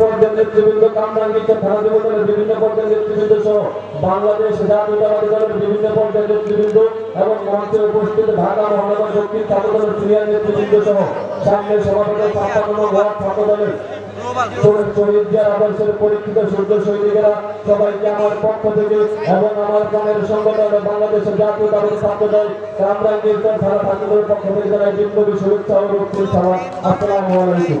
পর্যায়ের নেতৃবৃন্দ কামরাঙ্গিত থানা যুবদলের বিভিন্ন পর্যায়ের নেতৃবৃন্দ সহ বাংলাদেশ জাতীয়তাবাদী দলের বিভিন্ন পর্যায়ের নেতৃবৃন্দ এবং মঞ্চে উপস্থিত ঢাকা মহানগর দক্ষিণ ছাত্রদলের সিনিয়র নেতৃবৃন্দ সহ সামনে সভাপতি ছাপ্পান্ন ওয়ার্ড ছাত্রদলের শহীদ শহীদ আদর্শের পরীক্ষিত সূর্য সৈনিকেরা সবাইকে আমার পক্ষ থেকে এবং আমার গ্রামের সংগঠন বাংলাদেশের জাতীয়তাবাদী ছাত্রদল কামরাঙ্গীর সারা ছাত্রদের পক্ষ থেকে জানাই বিপ্লবী শুভেচ্ছা ও রক্তিম সালাম। আসসালামু আলাইকুম।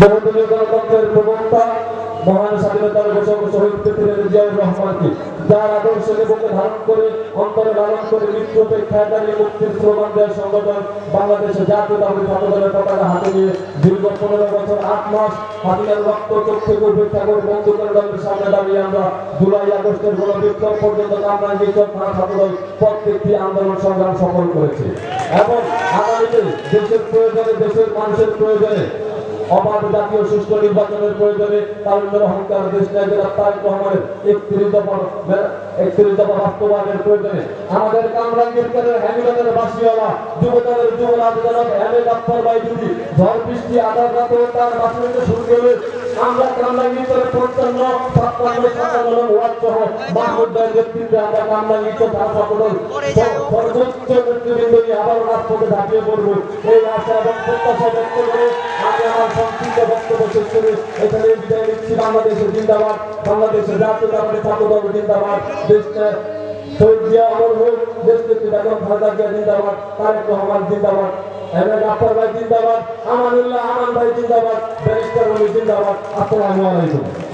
বহুদলীয় গণতন্ত্রের প্রবক্তা, মহান স্বাধীনতার ঘোষক শহীদ প্রেসিডেন্ট জিয়াউর রহমানকে যার আদর্শকে বুকে ধারণ করে, অন্তরে লালন করে মৃত্যু অপেক্ষায় দাঁড়িয়ে মুক্তির স্লোগান দেওয়ার সংগঠন বাংলাদেশের জাতীয়তাবাদী ছাত্রদলের পতাকা হাতে নিয়ে দীর্ঘ পনেরো বছর, আট মাস হাতিয়ার রক্ত চোখ থেকে উপেক্ষা করে বন্ধুকের দলের সামনে দাঁড়িয়ে আমরা জুলাই আগস্টের গণ বিপ্লব পর্যন্ত আমরা নিচক থানা ছাত্রদল প্রত্যেকটি আন্দোলন সংগ্রাম সফল করেছে। এবং আগামীতে দেশের প্রয়োজনে দেশের মানুষের প্রয়োজনে অবাধ জাতীয় সুষ্ঠু নির্বাচনের প্রয়োজনে তারুণ্যের অহংকার দেশ নায়কের তারেক রহমানের একত্রিশ দফা একত্রিশ দফা বাস্তবায়নের প্রয়োজনে আমাদের কামরাঙ্গীর হ্যামিলনের বাসিওয়ালা যুবদলের যুব রাজনক এমএ ডাক্তার বাই যদি ঝড় বৃষ্টি আধার রাতে তার বাসনীতে শুরু করে আমরা কামরাঙ্গীর পঞ্চান্ন ছাপ্পান্ন সাতান্ন ওয়ার্ড সহ মাহমুদ ভাইয়ের নেতৃত্বে আমরা কামরাঙ্গীর ঢাকা সকল সর্বোচ্চ নেতৃবৃন্দ নিয়ে আবার রাজপথে ঝাঁপিয়ে পড়ব। এই আশা এবং প্রত্যাশা ব্যক্ত করে আমি আমার সংক্ষিপ্ত বক্তব্য শেষ করে এখানে বিদায় নিচ্ছি। বাংলাদেশের জিন্দাবাদ। বাংলাদেশের জাতীয়তাবাদী ছাত্রদল জিন্দাবাদ। দেশটা শহীদ জিয়া অমর হোক, দেশ নেত্রী বেগম খালেদা জিয়া জিন্দাবাদ। জিন্দাবাদ। জিন্দাবাদ। জিন্দাবাদ। জিন্দাবাদ। আসসালামু আলাইকুম।